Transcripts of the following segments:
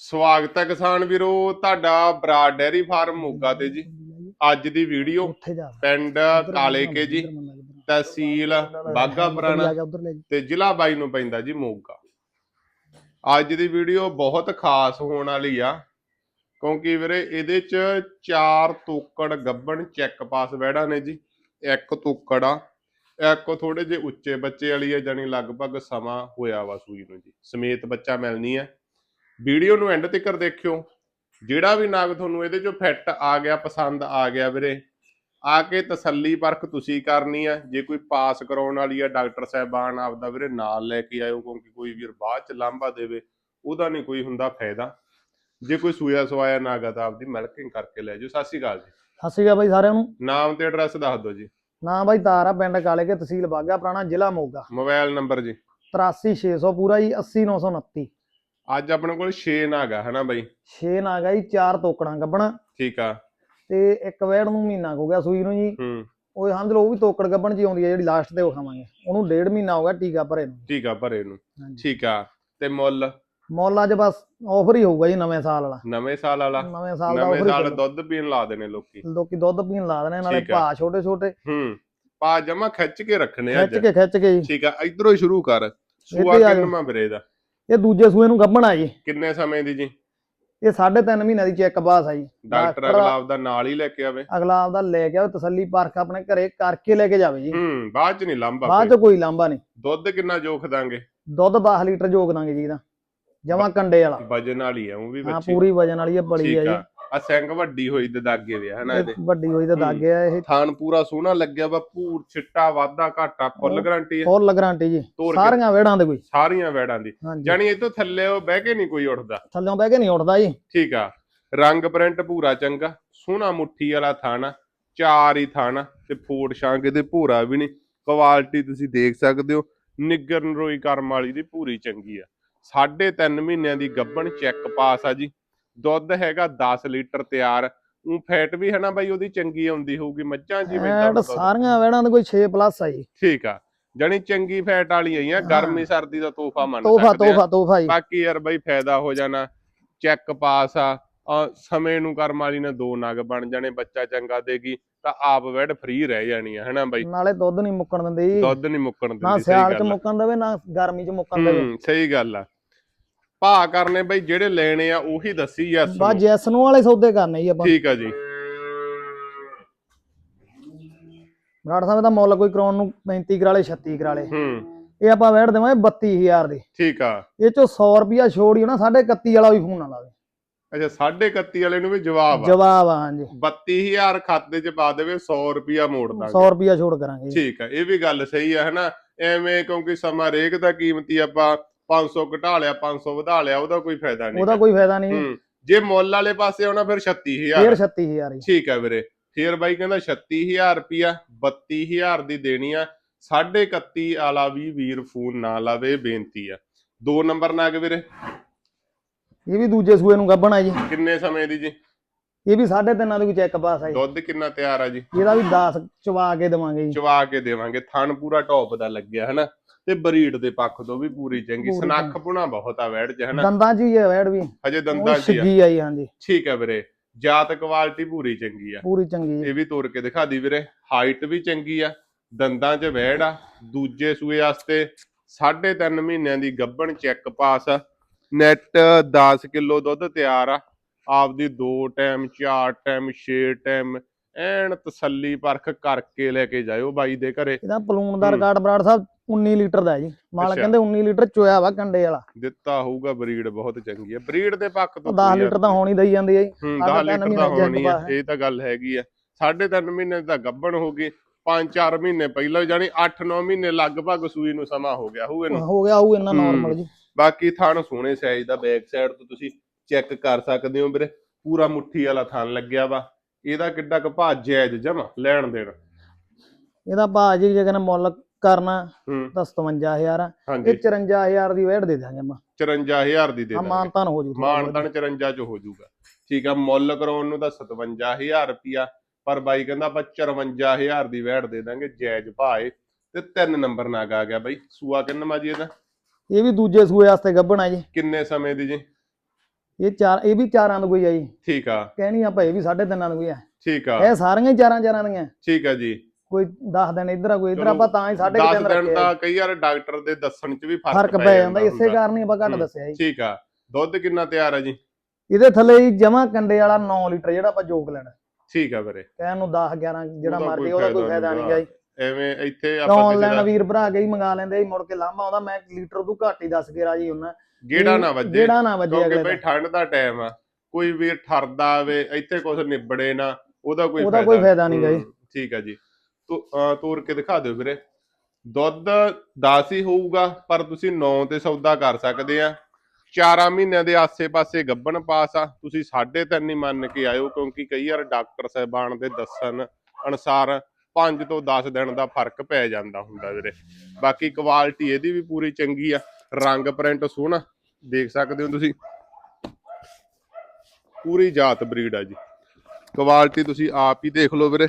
ਸਵਾਗਤ ਹੈ ਕਿਸਾਨ ਵੀਰੋ ਤੁਹਾਡਾ ਬਰਾਡ ਡੈਰੀ ਫਾਰਮ ਮੋਗਾ ਤੇ ਜੀ। ਅੱਜ ਦੀ ਵੀਡੀਓ ਜਾ। ਪਿੰਡ ਕਾਲੇਕੇ ਜੀ ਤਹਿਸੀਲ ਬਾਗਾ ਪੁਰਾਣਾ ਜੀ ਤੇ ਜ਼ਿਲ੍ਹਾ ਬਾਈ ਨੂੰ ਪੈਂਦਾ ਜੀ ਮੋਗਾ। ਅੱਜ ਦੀ ਵੀਡੀਓ ਬਹੁਤ ਖਾਸ ਹੋਣ ਵਾਲੀ ਆ ਕਿਉਂਕਿ ਵੀਰੇ ਇਹਦੇ ਚ ਚਾਰ ਤੋਕੜ ਗੱਬਣ ਚੈੱਕ ਪਾਸ ਵੈੜਾ ਨੇ ਜੀ ਇੱਕ ਤੋਕੜ ਆ ਇੱਕ ਥੋੜੇ ਜਿਹੇ ਉੱਚੇ ਬੱਚੇ ਵਾਲੀ ਆ ਜਾਨੀ ਲਗਭਗ ਸਮਾਂ ਹੋਇਆ ਵਾ ਸੂਈ ਨੂੰ ਜੀ। ਸਮੇਤ ਬੱਚਾ ਮਿਲਣੀ ਆ। ਵੀਡੀਓ ਨੂੰ ਐਂਡ ਤੱਕ ਦੇਖਿਓ। ਜਿਹੜਾ ਵੀ ਨਾਗ ਤੁਹਾਨੂੰ ਇਹਦੇ ਚੋਂ ਫਿੱਟ ਆ ਗਿਆ ਪਸੰਦ ਆ ਗਿਆ ਵੀਰੇ ਆ ਕੇ ਤਸੱਲੀ ਪਰਖ ਤੁਸੀਂ ਕਰਨੀ ਆ। ਜੇ ਕੋਈ ਪਾਸ ਕਰਾਉਣ ਵਾਲੀ ਆ ਡਾਕਟਰ ਸਾਹਿਬਾਨ ਆਪਦਾ ਵੀਰੇ ਨਾਲ ਲੈ ਕੇ ਆਇਓ ਕਿਉਂਕਿ ਕੋਈ ਵੀਰ ਬਾਅਦ ਚ ਲਾਂਭਾ ਦੇਵੇ ਉਹਦਾ ਨਹੀਂ ਕੋਈ ਹੁੰਦਾ ਫਾਇਦਾ। ਜੇ ਕੋਈ ਸੂਇਆ ਸਵਾਇਆ ਨਾਗਾ ਤਾਂ ਆਪਦੀ ਮਿਲਕਿੰਗ ਕਰਕੇ ਲੈ ਜਾਓ ਸਤਿ ਸ਼੍ਰੀ ਅਕਾਲ ਜੀ। ਸਤਿ ਸ਼੍ਰੀ ਅਕਾਲ ਬਾਈ ਸਾਰਿਆਂ ਨੂੰ। ਨਾਮ ਤੇ ਐਡਰੈਸ ਦੱਸ ਦਿਓ ਜੀ। ਨਾਮ ਬਾਈ ਤਾਰਾ ਪਿੰਡ ਕਾਲੇ ਕੇ ਤਹਿਸੀਲ ਬਾਗਾ ਪੁਰਾਣਾ ਜ਼ਿਲ੍ਹਾ ਮੋਗਾ। ਮੋਬਾਈਲ ਨੰਬਰ ਜੀ। 83600 ਪੂਰਾ ਜੀ 80929 ਅੱਜ ਆਪਣੇ ਕੋਲ 6 ਨਾਗਾ ਹਨਾ ਬਾਈ? 6 ਨਾਗਾ ਜੀ ਚਾਰ ਤੋਕੜਾਂ ਗੱਬਣਾ। ਠੀਕ ਆ। ਤੇ ਇੱਕ ਵੇੜ ਨੂੰ ਮਹੀਨਾ ਹੋ ਗਿਆ ਸੂਈ ਨੂੰ ਜੀ। ਹੂੰ। ਉਹ ਸਮਝ ਲਓ ਉਹ ਵੀ ਤੋਕੜ ਗੱਬਣ ਹੀ ਆਉਂਦੀ ਹੈ ਜਿਹੜੀ ਲਾਸਟ ਤੇ ਵਿਖਾਵਾਂਗੇ ਉਹਨੂੰ ਡੇਢ ਮਹੀਨਾ ਹੋ ਗਿਆ ਟੀਕਾ ਭਰੇ ਨੂੰ। ਆ ਭਰੇ ਨੂੰ। ਠੀਕ ਆ। ਤੇ ਮੁੱਲ? ਮੁੱਲ ਅੱਜ ਬਸ ਆਫਰ ਹੀ ਹੋਊਗਾ ਜੀ ਨਵੇਂ ਸਾਲ ਵਾਲਾ। ਨਵੇਂ ਸਾਲ ਵਾਲਾ? ਨਵੇਂ ਸਾਲ ਦਾ ਨਵੇਂ ਸਾਲ ਦੁੱਧ ਪੀਣ ਲਾ ਦੇਣੇ ਲੋਕੀ। ਲੋਕੀ ਦੁੱਧ ਪੀਣ ਲਾ ਦੇਣੇ ਨਾਲੇ ਆ। ਭਾ ਛੋਟੇ ਛੋਟੇ ਹੂੰ। ਪਾ ਜਮਾ ਖਿੱਚ ਕੇ ਰੱਖਣੇ ਅੱਜ ਖਿੱਚ ਕੇ ਖਿੱਚ ਕੇ ਜੀ। ਠੀਕ ਆ। ਇਧਰੋਂ ਹੀ ਸ਼ੁਰੂ ਕਰ। ਸੂਆ ਆ। ਕਿੰਨਵਾਂ ਵੀਰੇ ਦਾ? ਇਹ ਦੂਜੇ ਸੂਏ ਨੂੰ ਗੱਬਣਾ ਜੀ। ਕਿੰਨੇ ਸਮੇਂ ਦੀ ਜੀ? ਇਹ 3.5 ਮਹੀਨਿਆਂ ਦੀ ਚੈੱਕ ਪਾਸ ਆ ਜੀ। ਡਾਕਟਰ ਅਗਲਾ ਆਪਦਾ ਨਾਲ ਹੀ ਲੈ ਕੇ ਆਵੇ। ਅਗਲਾ ਆਪਦਾ ਲੈ ਕੇ ਆਵੇ ਤਸੱਲੀ ਪਰਖ ਆਪਣੇ ਘਰੇ ਕਰਕੇ ਲੈ ਕੇ ਜਾਵੇ ਜੀ। ਹੂੰ ਬਾਅਦ ਚ ਨਹੀਂ ਲਾਂਭਾ ਬਾਅਦ। ਚ ਕੋਈ ਲਾਂਭਾ ਨਹੀਂ। ਦੁੱਧ ਕਿੰਨਾ ਜੋਖ ਦਾਂਗੇ? ਦੁੱਧ 10 ਲੀਟਰ ਜੋਗ ਦਾਂਗੇ ਜੀ ਇਹਦਾ। ਜਮਾ ਕੰਡੇ ਵਾਲਾ। ਵਜਨ ਵਾਲੀ ਆ ਉਹ ਵੀ ਹਾਂ ਬੱਚੀ ਪੂਰੀ ਵਜਨ ਵਾਲੀ ਇਹ ਬੜੀ ਆ ਜੀ। ਆ ਸਿੰਘ ਵੱਡੀ ਹੋਈ ਤੇ ਦਾਗੇ ਵੇ ਹਨਾ ਇਹ ਇਹਦੇ? ਵੱਡੀ ਹੋਈ ਤਾਂ ਦਾਗੇ ਆ ਇਹ। ਥਾਨ ਪੂਰਾ ਸੋਹਣਾ ਲੱਗਿਆ ਵਾ ਭੂਰ ਛਿੱਟਾ ਵਾਧਾ ਘਾਟਾ ਫੁੱਲ ਗਾਰੰਟੀ ਹੈ ਫੁੱਲ ਗਾਰੰਟੀ ਜੀ। ਸਾਰੀਆਂ ਵੇੜਾਂ ਦੇ ਕੋਈ। ਸਾਰੀਆਂ ਵੈੜਾਂ ਦੀ। ਜਾਨੀ ਇਹ ਤੋਂ ਥੱਲੇ ਉਹ ਬਹਿ ਕੇ ਨਹੀਂ ਕੋਈ ਉੱਠਦਾ। ਥੱਲਿਓਂ ਬਹਿ ਕੇ ਨਹੀਂ ਉੱਠਦਾ ਜੀ। ਠੀਕ ਆ। ਰੰਗ ਪ੍ਰਿੰਟ ਪੂਰਾ ਚੰਗਾ। ਸੋਹਣਾ ਮੁੱਠੀ ਵਾਲਾ ਥਾਣਾ ਚਾਰ ਹੀ ਥਾਣਾ ਤੇ ਫੋੜ ਸ਼ਾਂਗ ਇਹਦੇ ਭੂਰਾ ਵੀ ਨਹੀਂ। ਕੁਆਲਿਟੀ ਤੁਸੀਂ ਦੇਖ ਸਕਦੇ ਹੋ। ਨਿੱਗਰ ਨਰੋਈ ਕਰਮ ਵਾਲੀ ਦੀ ਪੂਰੀ ਚੰਗੀ ਆ। ਸਾਢੇ ਤਿੰਨ ਮਹੀਨਿਆਂ ਦੀ ਗੱਬਣ ਚੈੱਕ ਪਾਸ ਆ ਜੀ। ਦੁੱਧ ਹੈਗਾ 10 ਲੀਟਰ ਤਿਆਰ। ਉਹ ਫੈਟ ਵੀ ਹੈ ਨਾ ਬਾਈ ਉਹਦੀ ਚੰਗੀ ਆਉਂਦੀ ਹੋਊਗੀ ਮੱਝਾਂ ਜਿਵੇਂ ਦੁੱਧ- ਸਾਰੀਆਂ ਵੇੜਾਂ ਦੇ ਕੋਈ 6 ਪਲੱਸ ਆ ਜੀ। ਠੀਕ ਆ ਜਾਨੀ ਚੰਗੀ ਫੈਟ ਵਾਲੀ ਆਈਆਂ ਗਰਮੀ ਸਰਦੀ ਦਾ ਤੋਹਫਾ ਮੰਨ ਤੋਹਫਾ ਸਕਦੇ ਆ। ਤੋਹਫਾ ਤੋਹਫਾ ਜੀ। ਬਾਕੀ ਯਾਰ ਬਾਈ ਫਾਇਦਾ ਹੋ ਜਾਣਾ ਚੈੱਕ ਪਾਸ ਆ। ਸਮੇਂ ਨੂੰ ਕਰਮ ਵਾਲੀ ਨੇ ਦੋ ਨਗ ਬਣ ਜਾਣੇ ਬੱਚਾ ਚੰਗਾ ਦੇਗੀ ਤਾਂ ਆਪ ਵੈਡ ਫ੍ਰੀ ਰਹਿ ਜਾਣੀ ਆ ਹਨਾ ਬਾਈ? ਨਾਲੇ ਦੁੱਧ ਨਹੀਂ ਮੁੱਕਣ ਦਿੰਦੇ। ਜੀ ਦੁੱਧ ਨਹੀਂ ਮੁੱਕਣ ਨਾ ਦਿੰਦੀ ਸਿਆਲ ਸਹੀ ਚ ਮੁੱਕਣ ਦੇਵੇ ਨਾ ਗਰਮੀ ਚ ਮੁੱਕਣ ਦੇਵੇ। ਹੂੰ ਸਹੀ ਗੱਲ ਆ। ਭਾ ਕਰਨੇ ਬਾਈ ਜਿਹੜੇ ਲੈਣੇ ਆ ਉਹੀ ਦੱਸੀ ਯੈਸ ਬਸ ਜੈਸ ਨੂੰ ਵਾਲੇ ਸੌਦੇ ਕਰਨੇ ਜੀ ਆਪਾਂ। ਠੀਕ ਆ ਜੀ। ਬਰਾੜ ਸਾਹਿਬ ਦਾ ਮੁੱਲ ਕੋਈ ਕਰਾਉਣ ਨੂੰ 35 ਕਰਾਲੇ 36 ਕਰਾਲੇ। ਹੂੰ। ਇਹ ਆਪਾਂ ਵੈੜ ਦੇਵਾਂਗੇ 32000 ਦੀ। ਠੀਕ ਆ। ਇਹ ਚੋਂ 100 ਰੁਪਿਆ ਛੋੜ ਹੀ ਨਾ 31 ਵਾਲਾ ਵੀ ਫੋਨ ਨਾ ਲਾਵੇ। ਅੱਛਾ 31 ਵਾਲੇ ਨੂੰ ਵੀ ਜਵਾਬ ਆ। ਜਵਾਬ ਆ ਹਾਂਜੀ। 32000 ਖਾਤੇ 'ਚ ਪਾ ਦੇਵੇ 100 ਰੁਪਿਆ ਮੋੜ 100 ਦਾਂਗੇ ਰੁਪਿਆ ਛੋੜ ਕਰਾਂਗੇ। ਠੀਕ ਆ ਇਹ ਵੀ ਗੱਲ ਸਹੀ ਆ ਹਨਾ? ਐਵੇਂ ਕਿਉਂਕਿ ਸਮਾਂ ਰੇਕ ਦਾ ਕੀਮਤੀ ਆਪਾਂ 500 ਘਟਾ ਲਿਆ 500 ਵਧਾ ਲਿਆ ਉਹਦਾ ਕੋਈ ਫਾਇਦਾ ਨਹੀਂ ਉਹਦਾ ਕੋਈ ਫਾਇਦਾ ਨਹੀਂ। ਹੂੰ ਜੇ ਮੁੱਲ ਵਾਲੇ ਪਾਸੇ ਆਉਣਾ ਫਿਰ 36000 ਫੇਰ 36000 ਜੀ ਠੀਕ ਆ ਵੀਰੇ। ਫੇਰ ਬਾਈ ਕਹਿੰਦਾ 36000 ਰੁਪਿਆ 32000 ਦੀ ਦੇਣੀ ਆ। 31 ਵਾਲਾ ਵੀ ਵੀਰ ਫੋਨ ਨਾ ਲਾਵੇ ਬੇਨਤੀ ਆ। ਦੋ ਨੰਬਰ ਨਾਗ ਵੀਰੇ। ਇਹ ਵੀ ਦੂਜੇ ਸੂਏ ਨੂੰ ਗੱਬਣਾ ਜੀ। ਕਿੰਨੇ ਸਮੇਂ ਦੀ ਜੀ? ਇਹ ਵੀ 3.5 ਦੀ ਚੈੱਕ ਪਾਸ ਆ ਜੀ। ਦੁੱਧ ਕਿੰਨਾ ਤਿਆਰ ਆ ਜੀ? ਇਹਦਾ ਵੀ 10 ਚਵਾ ਕੇ ਦੇਵਾਂਗੇ ਜੀ। ਚਵਾ ਕੇ ਦੇਵਾਂਗੇ। ਥਣ ਪੂਰਾ ਟੌਪ ਦਾ ਲੱਗਿਆ ਹਨਾ? ਤੇ ਬਰੀਡ ਦੇ ਪੱਖ ਤੋਂ ਵੀ ਪੂਰੀ ਚੰਗੀ ਸਨੱਖ ਪੁਣਾ ਬਹੁਤ ਆ ਵੈੜ ਚ ਹਨਾ ਦੰਦਾਂ 'ਚ ਹੀ ਵੈੜ ਵੀ। ਹਜੇ ਦੰਦਾਂ ਹੀ ਆ। ਛਿੱਗੀ ਆਈ ਹਾਂਜੀ। ਠੀਕ ਹੈ ਵੀਰੇ ਜਾਤ ਕੁਆਲਿਟੀ ਪੂਰੀ ਚੰਗੀ ਆ। ਪੂਰੀ ਚੰਗੀ ਜੀ। ਇਹ ਵੀ ਤੋੜ ਕੇ ਦਿਖਾ ਦੀ ਵੀਰੇ ਹਾਈਟ ਵੀ ਚੰਗੀ ਆ ਦੰਦਾਂ 'ਚ ਵਹਿੜ ਆ ਦੂਜੇ ਸੂਏ ਵਾਸਤੇ 3.5 ਮਹੀਨਿਆਂ ਦੀ ਗੱਭਣ ਚੈੱਕ ਪਾਸ ਆ। ਨੈਟ 10 ਕਿਲੋ ਦੁੱਧ ਤਿਆਰ ਆ। ਆਪਦੀ 2 ਟਾਈਮ 4 ਟਾਈਮ 6 ਟਾਈਮ ਐਨ ਤਸੱਲੀ ਪਰਖ ਕਰਕੇ ਲੈ ਕੇ ਜਾਇਓ ਬਾਈ ਦੇ ਘਰੇ। ਇਹਦਾ ਪਲੂਨ ਦਾ ਹੂੰ। ਰਿਕਾਰਡ ਬਰਾੜ ਸਾਹਿਬ 19 ਲੀਟਰ ਦਾ ਹੈ ਜੀ। ਮਾਲ। ਕਹਿੰਦੇ 19 ਲੀਟਰ ਚੋਇਆ ਵਾ ਕੰਡੇ ਵਾਲਾ। ਦਿੱਤਾ ਹੋਊਗਾ ਬਰੀਡ ਬਹੁਤ ਚੰਗੀ ਆ। ਬਰੀਡ ਦੇ ਪੱਖ ਤੋਂ ਉਹ 10 ਕੋਈ ਲੀਟਰ ਤਾਂ ਹੋਣੀ ਦਈ ਜਾਂਦੀ ਹੈ ਜੀ। ਹੂੰ ਸਾਢੇ 10 ਤਿੰਨ ਲੀਟਰ ਜੱਗ ਹੋਣੀ ਪਾ ਇਹ ਤਾਂ ਗੱਲ ਹੈਗੀ ਸਾਢੇ ਤਿੰਨ ਮਹੀਨੇ ਦਾ ਗੱਭਣ ਹੋ ਗਈ 5-4 ਮਹੀਨੇ ਪਹਿਲਾਂ ਜਾਨੀ 8-9 ਮਹੀਨੇ ਲਗਭਗ ਸੂਈ ਨੂੰ ਸਮਾਂ ਹੋ ਗਿਆ ਹੋਊ ਇਹਨੂੰ। ਹੋ ਗਿਆ ਉਹ ਇੰਨਾ ਹੂੰ। ਨਾਰਮਲ ਜੀ। ਬਾਕੀ ਥਣ ਸੋਹਣੇ ਸਾਈਜ਼ ਦਾ ਬੈਕ ਸਾਈਡ ਤੋਂ ਤੁਸੀਂ ਚੈੱਕ ਕਰ ਸਕਦੇ ਹੋ ਵੀਰੇ। ਪੂਰਾ ਮੁੱਠੀ ਵਾਲਾ ਥਣ ਲੱਗਿਆ ਵਾ। ਇਹਦਾ ਕਿੱਡਾ ਕੁ ਜਾਇਜ਼ ਜਮਾ ਲੈਣ ਦੇਣ। ਇਹਦਾ ਭਾਅ ਜੀ ਜੇ ਕਹਿੰਦੇ ਮੁੱਲ ਕਰਨਾ ਹੂੰ। ਤਾਂ 57000 ਆ। ਹਾਂਜੀ। ਇਹ 54000 ਦੀ ਵੈੜ ਦੇ ਦਾਂਗੇ ਆਪਾਂ। 54000 ਦੀ ਦੇ ਦਾਂਗੇ ਮਾਨਤਾਨ ਹੋ ਜੂ ਮਾਨਤਨ 54 ਚ ਹੋ ਜਾਊਗਾ ਠੀਕ ਆ ਮੁੱਲ ਕਰਾਉਣ ਨੂੰ ਤਾਂ 57000 ਰੁਪਿਆ ਪਰ ਬਾਈ ਕਹਿੰਦਾ ਆਪਾਂ 54000 ਦੀ ਵੈੜ ਦੇ ਦਾਂਗੇ ਜਾਇਜ਼ ਭਾਏ ਤੇ ਤਿੰਨ ਨੰਬਰ ਨਾਗ ਆ ਗਿਆ ਬਾਈ। ਸੂਆ ਕਿੰਨਾ ਮਾ ਜੀ ਇਹਦਾ? ਇਹ ਵੀ ਦੂਜੇ ਸੂਏ ਵਾਸਤੇ ਗੱਭਣਾ ਜੀ। ਕਿੰਨੇ ਸਮੇਂ ਦੀ ਜੀ? ਇਹ ਚਾਰ ਇਹ ਵੀ ਚਾਰਾਂ ਦਾ ਕੋਈ ਆ ਜੀ। ਠੀਕ ਆ। ਕਹਿਣੀ ਆਪਾਂ ਇਹ ਵੀ ਸਾਢੇ ਤਿੰਨਾਂ ਦਾ ਕੋਈ ਆ। ਠੀਕ ਆ। ਇਹ ਸਾਰੀਆਂ ਹੀ ਚਾਰਾਂ ਚਾਰਾਂ ਦੀਆਂ। ਠੀਕ ਆ ਜੀ। ਕੋਈ 10 ਦਿਨ ਇੱਧਰ ਆ ਕੋਈ ਇੱਧਰ ਆਪਾਂ ਤਾਂ ਹੀ ਸਾਢੇ ਕੁ 10 ਤਿੰਨ ਦਿਨ ਰੱਖੇ ਆ ਦਾ ਕਈ ਵਾਰ ਡਾਕਟਰ ਦੇ ਦੱਸਣ 'ਚ ਵੀ ਫ਼ਰਕ ਪੈ ਜਾਂਦਾ ਇਸੇ। ਕਾਰਨ ਹੀ ਆਪਾਂ ਘੱਟ। ਦੱਸਿਆ ਜੀ। ਠੀਕ ਆ। ਦੁੱਧ ਕਿੰਨਾ ਤਿਆਰ ਆ ਜੀ? ਇਹਦੇ ਥੱਲੇ ਹੀ ਜਮਾ ਕੰਡੇ ਵਾਲਾ 9 ਲੀਟਰ ਜਿਹੜਾ ਆਪਾਂ ਜੋਕ ਲੈਣਾ। ਠੀਕ ਆ ਵੀਰੇ। ਕਹਿਣ ਨੂੰ 10 11 ਜਿਹੜਾ ਮਰਜ਼ੀ ਉਹਦਾ ਕੋਈ ਫਾਇਦਾ ਨੀ ਨਹੀਂ ਗਾ ਜੀ। ਐਵੇਂ ਇੱਥੇ ਆਪਾਂ ਕਿਸੇ ਆਨਲਾਈਨ ਵੀਰ ਭਰਾ ਕੇ ਹੀ ਮੰਗਾ ਲੈਂਦੇ ਸੀ ਮੁੜ ਕੇ ਲਾਂਭਾ ਆਉਂਦਾ ਮੈਂ ਲੀਟਰ ਤੋਂ ਘੱਟ ਹੀ ਦੱਸ ਕੇ ਰਾਜੀ ਹੁੰਨਾ। ਗੇੜਾ ਨਾ ਵੱਜੇ ਜਿਹੜਾ ਨਾ ਵੱਜੇ ਕਿਉਂਕਿ ਬਈ ਠੰਡ ਦਾ ਟਾਈਮ ਆ ਕੋਈ ਵੀਰ ਠਰਦਾ ਆਵੇ ਇੱਥੇ ਕੁਝ ਨਿਬੜੇ ਨਾ ਉਹਦਾ ਕੋਈ ਉਹਦਾ ਕੋਈ ਫਾਇਦਾ ਨੀ ਗਾ ਜੀ। ਹੂੰ, ਠੀਕ ਆ ਜੀ। ਤੋ ਤੋਰ ਕੇ ਦਿਖਾ ਦਿਓ ਵੀਰੇ। ਦੁੱਧ 10 ਹੀ ਹੋਊਗਾ ਪਰ ਤੁਸੀਂ 9 ਤੇ ਸੌਦਾ ਕਰ ਸਕਦੇ ਆ। 4 ਮਹੀਨਿਆਂ ਦੇ ਆਸੇ-ਪਾਸੇ ਗੱਬਣ ਪਾਸ ਆ। ਤੁਸੀਂ 3.5 ਹੀ ਮੰਨ ਕੇ ਆਇਓ ਕਿਉਂਕਿ ਕਈ ਵਾਰ ਡਾਕਟਰ ਸਾਹਿਬਾਨ ਦੇ ਦੱਸਣ ਅਨੁਸਾਰ 5 ਤੋਂ 10 ਦਿਨ ਦਾ ਫ਼ਰਕ ਪੈ ਜਾਂਦਾ ਹੁੰਦਾ ਵੀਰੇ। ਬਾਕੀ ਕੁਆਲਿਟੀ ਇਹਦੀ ਵੀ ਪੂਰੀ ਚੰਗੀ ਆ। ਰੰਗ ਪ੍ਰਿੰਟ ਸੋਹਣਾ। ਦੇਖ ਸਕਦੇ ਹੋ ਤੁਸੀਂ। ਪੂਰੀ ਜਾਤ ਬਰੀਡ ਆ ਜੀ। ਕੁਆਲਿਟੀ ਤੁਸੀਂ ਆਪ ਹੀ ਦੇਖ ਲਓ ਵੀਰੇ।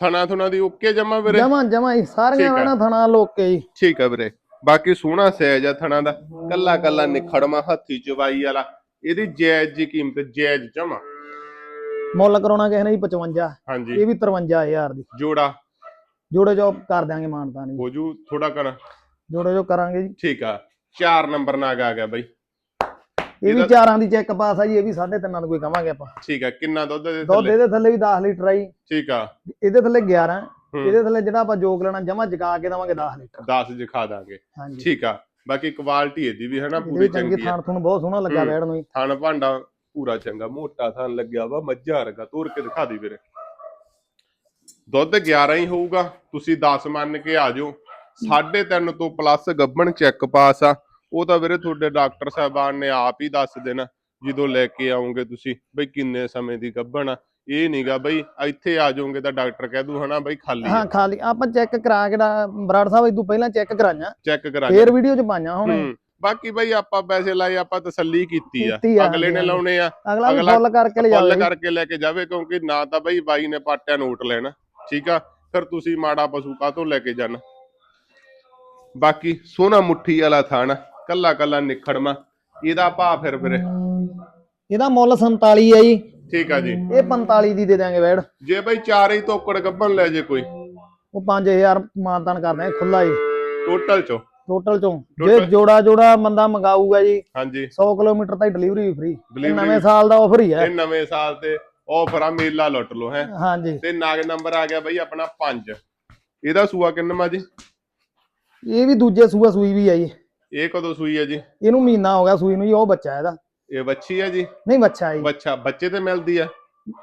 ਥਣਾ ਥੁਣਾ ਦੀ ਓਕੇ ਜਮਾ ਵੀਰੇ? ਜਮਾ ਜਮਾ ਠੀਕ ਸਾਰੀਆਂ ਆ। ਵੇਣਾ ਥਣਾ ਲੋਕੇ ਜੀ। ਠੀਕ ਆ ਵੀਰੇ। ਬਾਕੀ ਸੋਹਣਾ ਸਾਈਜ਼ ਆ ਥਣਾ ਦਾ। ਕੱਲਾ ਕੱਲਾ ਨਿਖੜਮਾ ਹੱਥੀ ਚਵਾਈ ਵਾਲਾ। ਇਹਦੀ ਜਾਇਜ਼ ਜੀ ਕੀਮਤ ਜਾਇਜ਼ ਜਮਾ। ਮੁੱਲ ਕਰਾਉਣਾ ਕਿਸੇ ਨੇ ਜੀ 55 ਹਾਂਜੀ। ਇਹ ਵੀ 53000 ਦੀ। ਜੋੜਾ। ਜੋੜੇ ਜੋ ਕਰ ਦਿਆਂਗੇ ਮਾਨਤਾ ਨਹੀਂ ਹੋਜੂ ਥੋੜਾ ਕਰ ਜੋੜੇ ਜੋ ਕਰਾਂਗੇ ਜੀ। ਠੀਕ ਆ ਚਾਰ ਨੰਬਰ ਨਾਗ ਆ ਗਿਆ ਬਾਈ। ਇਹ ਵੀ ਚਾਰਾਂ ਦੀ ਚੈੱਕ ਪਾਸ ਆ ਜੀ ਇਹ ਵੀ ਸਾਢੇ ਤਿੰਨਾਂ ਦਾ ਕੋਈ ਕਵਾਂਗੇ ਆਪਾਂ। ਠੀਕ ਆ ਕਿੰਨਾ ਦੁੱਧ ਦੇ ਦੁੱਧ ਇਹਦੇ ਥੱਲੇ ਵੀ 10 ਲੀਟਰ ਆਈ ਠੀਕ ਆ। ਇਹਦੇ ਥੱਲੇ 11 ਹੂੰ। ਇਹਦੇ ਥੱਲੇ ਜਿਹੜਾ ਆਪਾਂ ਜੋਕ ਲੈਣਾ ਜਮਾ ਜਗਾ ਕੇ ਦਵਾਂਗੇ 10 ਲੀਟਰ। 10 ਦਿਖਾ ਦਾਂਗੇ। ਠੀਕ ਆ ਬਾਕੀ ਕੁਆਲਿਟੀ ਇਹਦੀ ਵੀ ਹੈ ਨਾ ਇਹਦੀ ਪੂਰੀ ਚੰਗੀ ਆ। ਥਾਣ ਥੁਣ ਬਹੁਤ ਸੋਹਣਾ ਲੱਗਾ ਹੂੰ। ਬੈੜ ਨੂੰ ਥਣ ਭਾਂਡਾ ਪੂਰਾ ਚੰਗਾ ਮੋਟਾ ਥਣ ਲੱਗਿਆ ਵਾ ਮੱਝਾ ਵਰਗਾ ਤੋਰ ਕੇ ਦਿਖਾ ਦੀ ਵੀਰੇ। ਦੁੱਧ 11 ਹੀ ਹੋਊਗਾ ਤੁਸੀਂ 10 ਮੰਨ ਕੇ ਆ ਜਾਓ। 3.5 ਤੋਂ ਪਲੱਸ ਗੱਬਣ ਚੈੱਕ ਪਾਸ ਆ। ਉਹ ਤਾਂ ਵੀਰੇ ਤੁਹਾਡੇ ਡਾਕਟਰ ਸਾਹਿਬਾਨ ਨੇ ਆਪ ਹੀ ਦੱਸ ਦੇਣਾ ਜਦੋਂ ਲੈ ਕੇ ਆਉਂਗੇ ਤੁਸੀਂ ਬਈ ਕਿੰਨੇ ਸਮੇਂ ਦੀ ਗੱਬਣ ਆ। ਇਹ ਨਹੀਂਗਾ ਬਈ ਇੱਥੇ ਆ ਜਾਓਗੇ ਤਾਂ ਡਾਕਟਰ ਕਹਿ ਦੂ ਹਨਾ ਬਈ ਖਾਲੀ ਹਾਂ ਖਾਲੀ। ਆਪਾਂ ਚੈੱਕ ਕਰਾ ਕੇ ਬਰਾੜ ਸਾਹਿਬ ਇਦੋਂ ਪਹਿਲਾਂ ਚੈੱਕ ਕਰਾਈਆਂ। ਚੈੱਕ ਕਰਾ ਫੇਰ ਵੀਡੀਓ ਚ ਪਾਈਆਂ ਹੁਣ ਬਾਕੀ ਬਈ ਆਪਾਂ ਪੈਸੇ ਲਾਏ ਆਪਾਂ ਤਸੱਲੀ ਕੀਤੀ ਆ। ਕੀਤੀ ਅਗਲੇ ਨੇ ਲਾਉਣੇ ਆ। ਅਗਲਾ ਫੁੱਲ ਕਰਕੇ ਲੈ ਫੁੱਲ ਜਾਵੇ ਕਰਕੇ ਲੈ ਕੇ ਜਾਵੇ ਕਿਉਂਕਿ ਨਾ ਤਾਂ ਬਈ ਬਾਈ ਨੇ ਪਾਟਿਆ ਨੋਟ ਲੈਣਾ। ਠੀਕ ਆ? ਫਿਰ ਤੁਸੀਂ ਮਾੜਾ ਪਸ਼ੂ ਕਾਹਤੋਂ ਲੈ ਕੇ ਜਾਣਾ? ਬਾਕੀ ਸੋਹਣਾ ਮੁੱਠੀ ਵਾਲਾ ਥਾਣ ਕੱਲਾ ਕੱਲਾ ਨਿਖੜਮਾ ਇਹਦਾ ਭਾਅ ਫਿਰ ਵੀਰੇ। ਇਹਦਾ ਮੁੱਲ 47 ਹੈ ਜੀ। ਠੀਕ ਆ ਜੀ। ਇਹ 45 ਦੀ ਦੇ ਦਿਆਂਗੇ ਬੈੜ ਜੇ ਬਈ ਚਾਰੇ ਹੀ ਤੋਕੜ ਗੱਬਨ ਲੈ ਜੇ ਕੋਈ। ਉਹ 5000 ਮਾਨਤਾਨ ਕਰਦੇ ਆ ਖੁੱਲਾ ਜੀ। ਟੋਟਲ ਚੋਂ। ਟੋਟਲ ਚੋਂ। ਜੇ ਜੋੜਾ ਜੋੜਾ ਬੰਦਾ ਮੰਗਾਊਗਾ ਜੀ ਹਾਂਜੀ। 100 ਕਿਲੋਮੀਟਰ ਤੱਕ ਡਿਲੀਵਰੀ ਵੀ ਫ੍ਰੀ ਨਵੇਂ ਸਾਲ ਦਾ ਆਫਰ ਹੀ ਹੈ। ਇਹ ਨਵੇਂ ਸਾਲ ਤੇ ਆਫਰ ਆ ਮੇਲਾ ਲੁੱਟ ਲੋ ਹੈ। ਹਾਂਜੀ। ਤੇ ਨਾਗ ਨੰਬਰ ਆ ਗਿਆ ਬਈ ਆਪਣਾ 5 ਇਹਦਾ ਸੂਆ ਕਿੰਨਵਾਂ ਜੀ? ਇਹ ਵੀ ਦੂਜੇ ਸੂਆ ਸੂਈ ਵੀ ਹੈ ਜੀ। ਇਹ ਕਦੋਂ ਸੂਈ ਹੈ ਜੀ? ਇਹਨੂੰ ਮਹੀਨਾ ਹੋ ਗਿਆ ਸੂਈ ਨੂੰ ਜੀ ਉਹ ਬੱਚਾ ਇਹਦਾ। ਇਹ ਬੱਚੀ ਹੈ ਜੀ? ਨਹੀਂ ਬੱਚਾ ਜੀ। ਬੱਚਾ ਬੱਚੇ ਤੇ ਮਿਲਦੀ ਆ?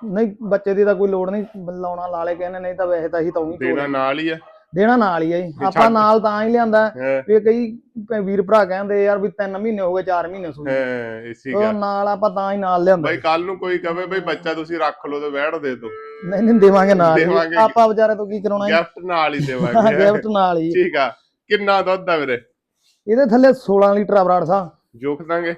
ਨਹੀਂ ਬੱਚੇ ਦੀ ਤਾਂ ਕੋਈ ਲੋੜ ਨਹੀਂ ਲਾਉਣਾ ਲਾਲੇ ਕਹਿੰਦੇ ਨਹੀਂ ਤਾਂ ਵੈਸੇ ਤਾਂ ਅਸੀਂ ਤਾਂ ਉਹੀ ਦੇਣਾ ਨਾਲ ਹੀ ਆ? ਦੇਣਾ ਨਾਲ ਹੀ ਹੈ ਜੀ। ਆਪਾਂ ਨਾਲ ਤਾਂ ਹੀ ਲਿਆਂਦਾ। ਵੀ ਕਈ ਵੀਰ ਭਰਾ ਕਹਿੰਦੇ ਯਾਰ ਵੀ 3 ਮਹੀਨੇ ਹੋ ਗਏ 4 ਮਹੀਨੇ ਸੂਈ। ਹੈ ਇਸੀ ਗੱਲ। ਨਾਲ ਆਪਾਂ ਤਾਂ ਹੀ ਨਾਲ ਲਿਆਂਦਾ। ਬਈ ਕੱਲ ਨੂੰ ਕੋਈ ਕਵੇ ਬਈ ਬੱਚਾ ਤੁਸੀਂ ਰੱਖ ਲਓ ਤੇ ਵਹਿੜ ਦੇ ਦਿਓ ਨਹੀਂ ਨਹੀਂ ਦੇਵਾਂਗੇ ਨਾਲ। ਆਪਾਂ ਵਿਚਾਰੇ ਤੋਂ ਕੀ ਕਰਾਉਣਾ ਗਿਫਟ ਨਾਲ ਹੀ ਦੇਵਾਂਗੇ। ਗਿਫਟ ਨਾਲ ਹੀ। ਠੀਕ ਆ। ਕਿੰਨਾ ਦੁੱਧ ਆ ਵੀਰੇ? ਇਹਦੇ ਥੱਲੇ 16 ਲੀਟਰ ਆ ਬਰਾੜ ਸਾਹਿਬ। ਜੋਖ ਦਾਂਗੇ?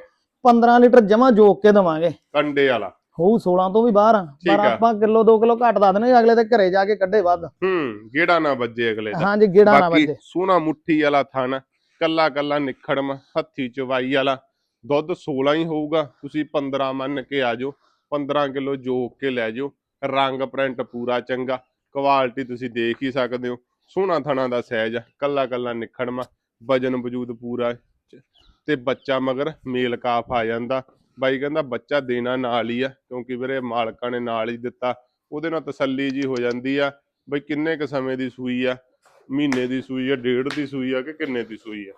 15 ਲੀਟਰ ਜਮਾ ਜੋਕ ਕੇ ਦਵਾਂਗੇ। ਕੰਡੇ ਵਾਲਾ। ਹੋਊ 16 ਤੋਂ ਵੀ ਬਾਹਰ ਆ। ਠੀਕ ਪਰ ਆ। ਆਪਾਂ ਕਿਲੋ 2 ਕਿਲੋ ਘੱਟ ਦੱਸ ਦਿੰਦੇ ਅਗਲੇ ਦੇ ਘਰੇ ਜਾ ਕੇ ਕੱਢੇ ਵੱਧ। ਹੂੰ ਗੇੜਾ ਨਾ ਵੱਜੇ ਅਗਲੇ ਦਾ। ਹਾਂਜੀ ਗੇੜਾ ਨਾ ਬਾਕੀ ਵੱਜੇ। ਸੋਹਣਾ ਮੁੱਠੀ ਵਾਲਾ ਥਣ ਕੱਲਾ ਕੱਲਾ ਨਿਖੜਮ ਹੱਥੀ ਚਵਾਈ ਵਾਲਾ। ਦੁੱਧ 16 ਹੀ ਹੋਊਗਾ ਤੁਸੀਂ 15 ਮੰਨ ਕੇ ਆ ਜਾਓ। 15 ਕਿਲੋ ਜੋਕ ਕੇ ਲੈ ਜਾਓ। ਰੰਗ ਪ੍ਰਿੰਟ ਪੂਰਾ ਚੰਗਾ। ਕੁਆਲਿਟੀ ਤੁਸੀਂ ਦੇਖ ਹੀ ਸਕਦੇ ਹੋ। ਸੋਹਣਾ ਥਣਾ ਦਾ ਸਾਈਜ਼ ਕੱਲਾ ਕੱਲਾ ਨਿਖੜਮਾ ਵਜਨ ਵਜੂਦ ਪੂਰਾ ਤੇ ਬੱਚਾ ਮਗਰ ਮੇਲ ਕਾਫ ਆ ਜਾਂਦਾ। ਬਾਈ ਕਹਿੰਦਾ ਬੱਚਾ ਦੇਣਾ ਨਾਲ ਹੀ ਆ ਕਿਉਂਕਿ ਵੀਰੇ ਮਾਲਕਾਂ ਨੇ ਨਾਲ ਹੀ ਦਿੱਤਾ ਉਹਦੇ ਨਾਲ ਤਸੱਲੀ ਜੀ ਹੋ ਜਾਂਦੀ ਆ ਬਈ ਕਿੰਨੇ ਕ ਸਮੇਂ ਦੀ ਸੂਈ ਆ ਮਹੀਨੇ ਦੀ ਸੂਈ ਆ ਡੇਢ ਦੀ ਸੂਈ ਆ ਕਿ ਕਿੰਨੇ ਦੀ ਸੂਈ ਆ?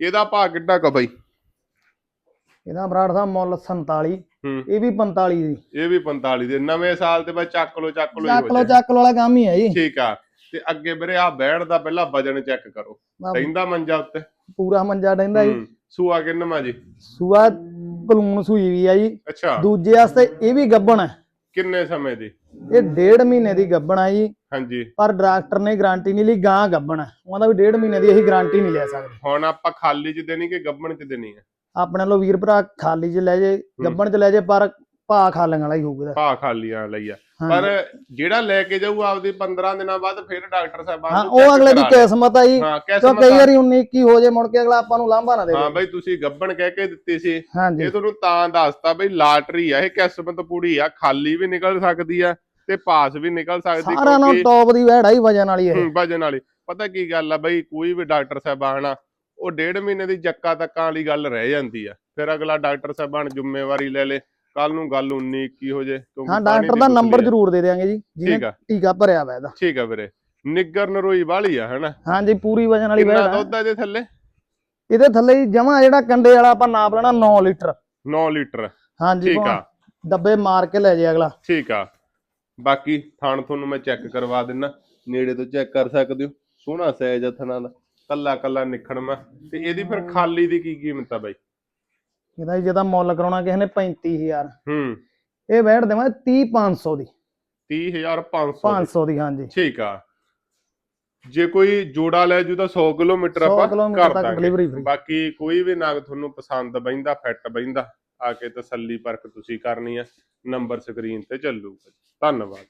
ਇਹਦਾ ਭਾਅ ਕਿੱਡਾ ਕ ਬਈ? ਇਹਦਾ ਬਰਾੜ ਸਾਹਿਬ ਮੁੱਲ 47 ਹੂੰ। ਇਹ ਵੀ 45 ਦੀ। ਇਹ ਵੀ 45 ਦੇ ਨਵੇਂ ਸਾਲ ਤੇ ਬਈ ਚੱਕ ਲੋ ਚੱਕ ਲੋ ਚੱਕ ਲੋ ਚੱਕ ਲੋ ਵਾਲਾ ਕੰਮ ਹੀ ਹੈ ਜੀ। ਠੀਕ ਆ। ਤੇ ਅੱਗੇ ਵੀਰੇ ਆ ਬੈਠ ਦਾ ਪਹਿਲਾਂ ਵਜਨ ਚੈੱਕ ਕਰੋ। ਰਹਿੰਦਾ ਮੰਜਾ ਉੱਤੇ? ਪੂਰਾ ਮੰਜਾ ਡੈਂਦਾ ਜੀ। ਹੂੰ ਸੂਆ ਕਿੰਨਵਾਂ ਜੀ? ਸੂਆ ਬਲੂਨ ਸੂਈ ਵੀ ਆ ਜੀ। ਅੱਛਾ। ਦੂਜੇ ਵਾਸਤੇ ਇਹ ਵੀ ਗੱਬਣ ਹੈ। ਕਿੰਨੇ ਸਮੇਂ ਦੀ? ਇਹ ਡੇਢ ਮਹੀਨੇ ਦੀ ਗੱਬਣ ਆ ਜੀ। ਹਾਂਜੀ। ਪਰ ਡਾਕਟਰ ਨੇ ਗਾਰੰਟੀ ਨਹੀਂ ਲਈ ਗਾਂ ਗੱਬਣ ਹੈ। ਉਹਦਾ ਵੀ ਡੇਢ ਮਹੀਨੇ ਦੀ ਅਸੀਂ ਗਾਰੰਟੀ ਨਹੀਂ ਲੈ ਸਕਦੇ। ਹੁਣ ਆਪਾਂ ਖਾਲੀ ਚ ਦੇਣੀ ਕਿ ਗੱਬਣ ਚ ਦੇਣੀ ਆ ਆਪਣੇ ਲੋ ਵੀਰ ਭਰਾ ਖਾਲੀ ਚ ਲੈ ਜੇ ਗੱਬਣ ਚ ਲੈ ਜੇ ਪਰ ਭਾ ਖਾਲਣ ਵਾਲਾ ਹੀ ਹੋਊਗਾ ਇਹਦਾ। ਭਾ ਖਾਲੀਆਂ ਲਈ ਆ। ਹਾਂ। ਪਰ ਜਿਹੜਾ ਲੈ ਕੇ ਜਾਊ ਆਪਦੀ 15 ਦਿਨਾਂ ਬਾਅਦ ਫਿਰ ਡਾਕਟਰ ਸਾਹਿਬਾਨ ਹਾਂ ਨੂੰ ਉਹ ਅਗਲੇ ਦੀ ਕਰਾ। ਕਿਸਮਤ ਆ ਜੀ। ਹਾਂ ਕਿਉਂ ਕਿਸਮਤ ਕਈ ਆ। ਵਾਰੀ 19 ਕੀ ਹੋ ਜੇ ਮੁੜ ਕੇ ਅਗਲਾ ਆਪਾਂ ਨੂੰ ਲਾਂਭਾ ਨਾ ਹਾਂ ਦੇਵੇ ਬਈ ਤੁਸੀਂ ਗੱਬਣ ਕਹਿ ਕੇ ਦਿੱਤੀ ਸੀ। ਹਾਂਜੀ। ਇਹ ਤੁਹਾਨੂੰ ਤਾਂ ਦੱਸਤਾ ਬਈ ਲਾਟਰੀ ਆ ਇਹ ਕਿਸਮਤ ਪੂਰੀ ਆ। ਖਾਲੀ ਵੀ ਨਿਕਲ ਸਕਦੀ ਆ ਤੇ ਪਾਸ ਵੀ ਨਿਕਲ ਸਕਦੀ ਸਾਰਿਆਂ ਨੂੰ ਟੌਪ ਦੀ ਵਹਿੜਾ ਹੀ ਵਜਨ ਵਾਲੀ ਇਹ। ਹੂੰ, ਵਜਨ ਵਾਲੀ। ਪਤਾ ਕੀ ਗੱਲ ਆ ਬਈ ਕੋਈ ਵੀ ਡਾਕਟਰ ਸਾਹਿਬਾਨ ਆ ਉਹ ਡੇਢ ਮਹੀਨੇ ਦੀ ਜੱਕਾ ਤੱਕਾਂ ਵਾਲੀ ਗੱਲ ਰਹਿ ਜਾਂਦੀ ਆ। ਫਿਰ ਅਗਲਾ ਡਾਕਟਰ ਸਾਹਿਬਾਨ ਜ਼ਿੰਮੇਵਾਰੀ ਲੈ ਲੇ। ਕੱਲ ਨੂੰ ਗੱਲ 19 21 ਹੋ ਜੇ ਹਾਂ ਡਾਕਟਰ ਦੀ ਨੰਬਰ ਆ। ਜ਼ਰੂਰ ਦੇ ਦਿਆਂਗੇ ਜੀ ਠੀਕ ਜਿਹਨੇ ਆ। ਟੀਕਾ ਭਰਿਆ ਵਾ ਇਹਦਾ। ਠੀਕ ਆ ਵੀਰੇ। ਨਿੱਗਰ ਨਰੋਈ ਵਾਲੀ ਆ ਹਨਾ? ਹਾਂਜੀ ਪੂਰੀ ਵਜਨ ਵਾਲੀ ਕਿੰਨਾ ਵਹਿੜਾ ਦੁੱਧ ਆ ਇਹਦੇ ਥੱਲੇ? ਇਹਦੇ ਥੱਲੇ ਜਮਾ ਜਿਹੜਾ ਕੰਡੇ ਵਾਲਾ ਆਪਾਂ ਨਾਪ ਲੈਣਾ 9 ਲੀਟਰ। 9 ਲੀਟਰ। ਹਾਂਜੀ ਠੀਕ ਆ। ਡੱਬੇ ਮਾਰ ਕੇ ਲੈ ਜੇ ਅਗਲਾ। ਠੀਕ ਆ। ਬਾਕੀ ਥਣ ਤੁਹਾਨੂੰ ਮੈਂ ਚੈੱਕ ਕਰਵਾ ਦਿੰਨਾ। ਨੇੜੇ ਤੋਂ ਚੈੱਕ ਕਰ ਸਕਦੇ ਹੋ। ਸੋਹਣਾ ਸਾਈਜ਼ ਆ ਥਣਾ ਦਾ। ਕੱਲਾ ਕੱਲਾ ਨਿਖੜਮਾ। ਤੇ ਇਹਦੀ ਫਿਰ ਖਾਲੀ ਦੀ ਕੀ ਕੀਮਤ ਆ ਬਾਈ? ਇਹਦਾ ਜਿਹਦਾ ਮੁੱਲ ਕਰਾਉਣਾ ਕਿਸੇ ਨੇ 35000 ਹੂੰ। ਇਹ ਵਹਿੜ ਦੇਵਾਂ 30500 ਦੀ। 30500 500 ਦੀ। ਹਾਂਜੀ। ਠੀਕ ਆ। ਜੇ ਕੋਈ ਜੋੜਾ ਲੈ ਜੂ ਤਾਂ 100 ਕਿਲੋਮੀਟਰ 100 ਆਪਾਂ ਕਰ ਦਾਂਗੇ। ਬਾਕੀ ਕੋਈ ਵੀ ਨਾਗ ਤੁਹਾਨੂੰ ਪਸੰਦ ਬੈਂਦਾ ਫਿੱਟ ਬੈਂਦਾ ਆ ਕੇ ਤਸੱਲੀ ਪਰਖ ਤੁਸੀਂ ਕਰਨੀ ਆ। ਨੰਬਰ ਸਕਰੀਨ ਤੇ ਚੱਲੂਗਾ ਧੰਨਵਾਦ।